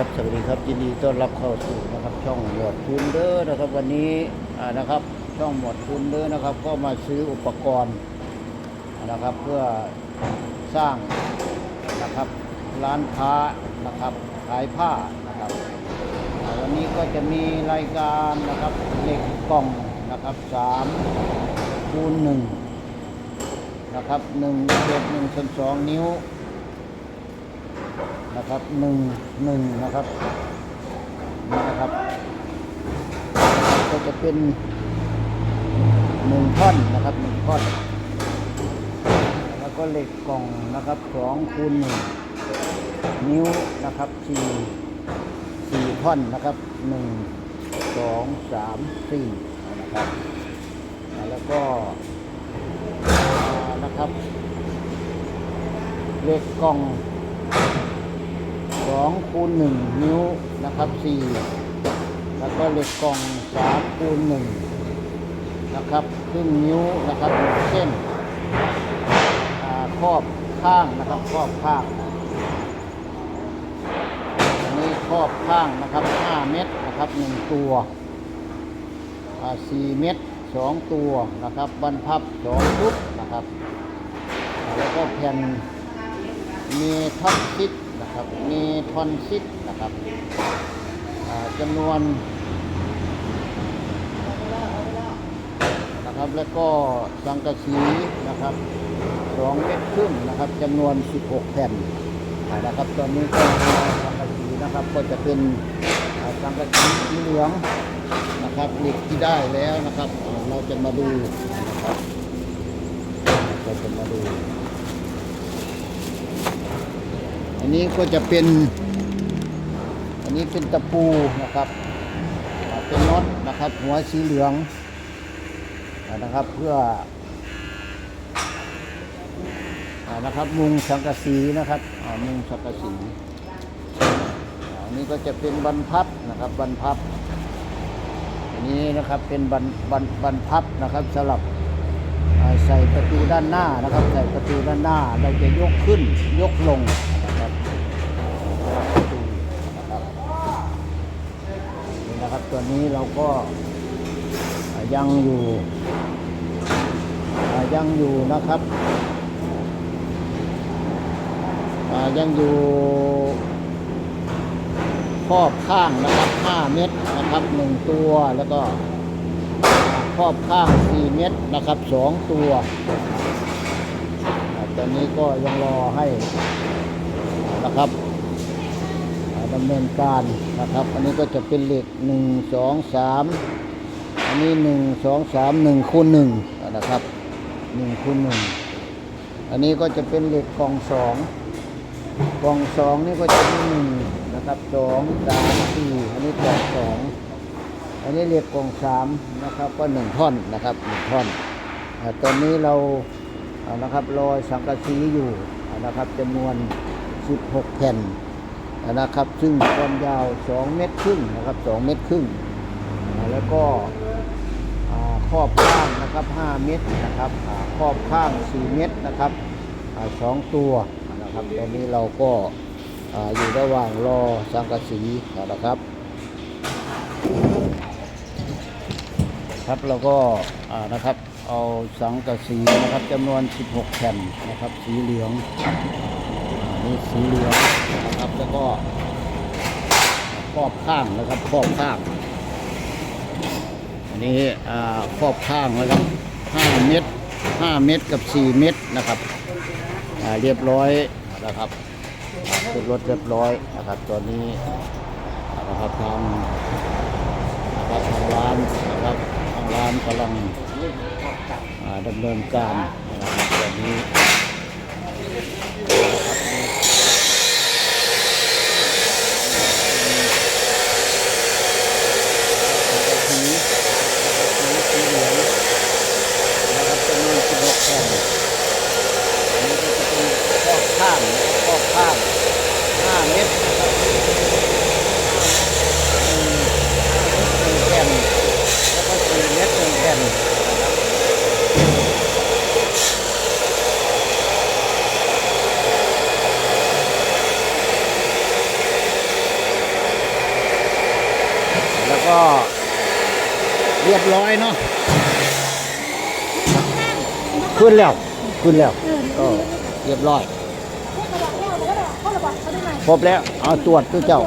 ครับสวัสดีครับยินดีต้อนรับเข้าสู่นะครับ ช่องหมวดทุนเด้อนะครับ วันนี้นะครับ ช่องหมวดทุนเด้อนะครับ ก็มาซื้ออุปกรณ์นะครับ เพื่อสร้างนะครับร้านค้านะครับขายผ้านะครับวันนี้ก็จะมีรายการนะครับเหล็กกล่องนะครับสามคูณหนึ่งนะครับหนึ่งเศษหนึ่งส่วนสองนิ้ว นะครับหนึ่งหนึ่งนะครับนี่นะครับ ก็จะเป็นหนึ่งท่อนนะครับหนึ่งท่อนแล้วก็เหล็กกล่องนะครับสองคูณหนึ่งนิ้วนะครับสี่สี่ท่อนนะครับหนึ่งสองสามสี่นะครับแล้วก็นะครับเหล็กกล่อง สองคูณหนึ่งนิ้วนะครับสี่แล้วก็เหล็กกล่องสามคูณหนึ่งนะครับครึ่งนิ้วนะครับหนึ่งเส้นครอบข้างนะครับครอบข้างอันนี้ครอบข้างนะครับห้าเม็ดนะครับหนึ่งตัวอ่าสี่เม็ดสองตัวนะครับบรรพับสองชุดนะครับ แล้วก็แผ่นมีทอนซิด นะครับ มีทอนซิดนะครับจำนวนนะครับ แล้วก็สังกะสีนะครับสองเม็ดครึ่งนะครับจำนวน 16 แผ่นนะครับตอนนี้ก็สังกะสีนะครับก็จะเป็นสังกะสีสีเหลืองนะครับหล็กที่ได้แล้วนะครับ เราจะมาดูนะครับเราจะมาดู อั นนี้ก็จะเป็น อันนี้เป็นตะปูนะครับ เป็นน็อตนะครับ หัวสีเหลืองนะครับเพื่อนะครับมุงสังกะสีนะครับมุงสังกะสีอันนี้ก็จะเป็นบรรพับนะครับบรรพับอันนี้นะครับเป็นบรรบรรบรรพับนะครับสลับใส่ประตูด้านหน้านะครับ ใส่ประตูด้านหน้าเราจะยกขึ้นยกลง นี้เราก็ยังอยู่ยังอยู่นะครับยังอยู่ครอบข้างนะครับ 5 เม็ดนะครับ 1 ตัวแล้วก็ครอบข้าง 4 เม็ดนะครับ 2 ตัวตอนนี้ก็ยังรอให้นะครับ ดำเนินการนะครับ อันนี้ก็จะเป็นเหล็ก1 2 3อันนี้1 2 3 1คูณ1นะครับ1คูณ1อันนี้ก็จะเป็นเหล็กกล่อง2กล่อง2นี่ก็จะมี1นะครับ2 3 4อันนี้กล่อง2อันนี้เรียกกองสามนะครับก็หนึ่งท่อนนะครับหนึ่งท่อนตอนนี้เรานะครับรอยสังกะสีอยู่นะครับจำนวน 16 แผ่น นะครับ ซึ่งความยาว 2 เมตรครึ่งนะครับ 2 เมตรครึ่งแล้วก็ครอบข้างนะครับ 5 เมตรนะครับครอบข้าง 4 เมตรนะครับสองตัวนะครับตอนนี้เราก็ออยู่ระหว่างรอสังกะสีนะครับครับเราก็นะครับเอาสังกะสีนะครับจำนวน 16 แผ่นนะครับ สีเหลืองนี่สีเหลือง แล้วก็ครอบข้างนะครับครอบข้าง อันนี้ครอบข้างนะครับ5เม็ด5เม็ดกับ4เม็ดนะครับเรียบร้อยนะครับขึ้นรถเรียบร้อยนะครับตอนนี้นะครับทางนะครับทางร้านนะครับทางร้านกำลังดำเนินการนะครับแบบนี้ะครับสีสีเหลืองนะครับจำนวน16แผ่นอันนี้ก็จะเป็นครอบข้างนะครับครอบข้าง 5 เมตรนะครับหนึ่งแผ่นแล้วก็สี่เมตรหนึ่งแผ่นนะครับ ก็เรียบร้อยเนาะขึ้นแล้วขึ้นแล้วก็เรียบร้อยครบแล้วเอาตรวจตัวเจ้า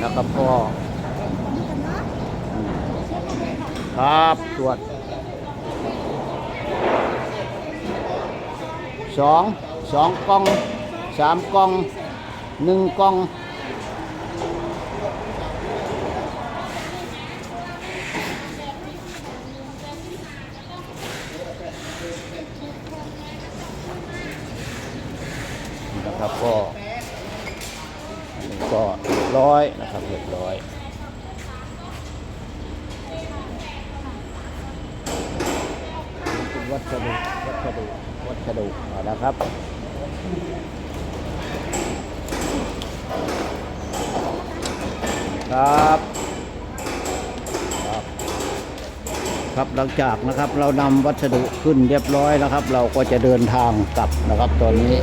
แล้วก็พอครับตรวจสองสองกล่องสามกล่องหนึ่งกล่อง นะครับก็อันนี้ ก็เรียบร้อยนะครับเรียบร้อยวัสดุวัสดุวัสดุเอานะครับครับครับ ครับหลังจากนะครับเรานำวัสดุขึ้นเรียบร้อยนะครับ เราก็จะเดินทางกลับนะครับตอนนี้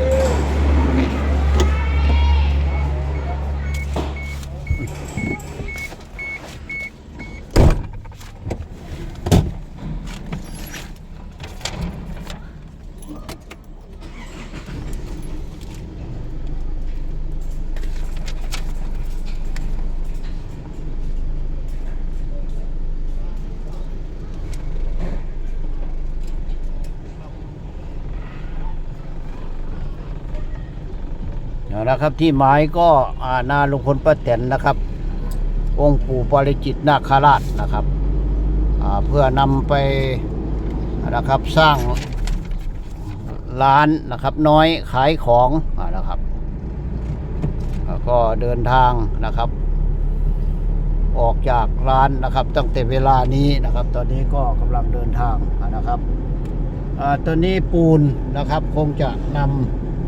เอาละครับที่หมายก็อานาลุงพลป้าแตนนะครับ องค์ปู่ปริจิตนาคราชนะครับเพื่อนำไปนะครับสร้างร้านนะครับน้อยขายของอนะครับแล้วก็เดินทางนะครับ ออกจากร้านนะครับตั้งแต่เวลานี้นะครับ ตอนนี้ก็กำลังเดินทางนะครับอตอนนี้ปูนนะครับคงจะน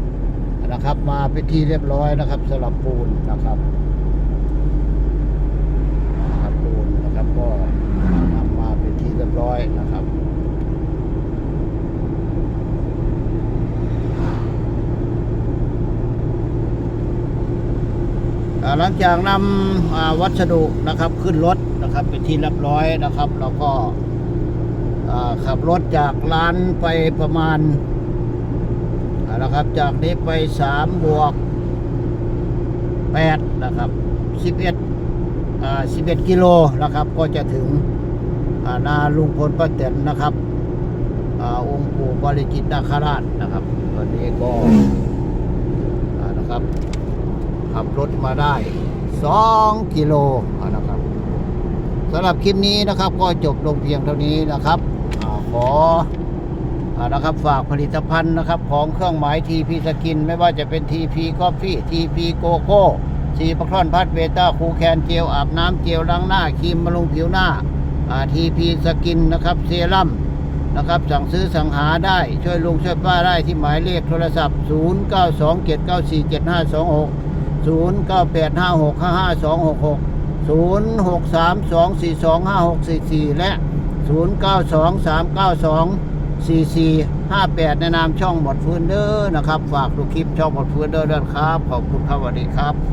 ำนะครับมาเป็นที่เรียบร้อยนะครับสำหรับปูนนะครับปู นะครับ ก็นำมาเป็นที่เรียบร้อยนะครับหลังจากนำวัสดุนะครับขึ้นรถนะครับเป็นที่เรียบร้อยนะครับแล้วก็ขับรถจากร้านไปประมาณเอาละครับจากนี้ไปสามบวกแปดนะครับสิ บเอ็ดอ่าสิบเอ็ดกิโลนะครับ ก็จะถึงอ่านาลุงพลป้าแตนนะครับอาองค์ปู่ปาริจิตนาคราชนะครับตอนนี้ก็อ่านะครับขับรถมาได้สองกิโลอ่านะครับสำหรับคลิปนี้นะครับก็จบลงเพียงเท่านี้นะครับอาขออ่านะครับฝากผลิตภัณฑ์นะครับของเครื่องหมายทีพีสกิน ไม่ว่าจะเป็นทีพีกาแฟทีพีโกโก้ ซีปะครอนพัดเบต้าคูแคนเจลอาบน้ำเจลล้างหน้าครีมบำรุงผิวหน้าทีพีสกินนะครับเซรั่มนะครับสั่งซื้อสั่งหาได้ช่วยลุงช่วยป้าได้ที่หมายเลขโทรศัพท์ 0 9 2 7 9 4 7 5 2 6 0 9 8 5 6 5 5 2 6 6 0 6 3 2 4 2 5 6 4 4 และ 0 9 2 3 9 2 4458 ในนามช่องหมดฟื้นเด้อนะครับ ฝากดูคลิปช่องหมดฟื้นเด้อด้วยครับ ขอบคุณครับสวัสดีครับ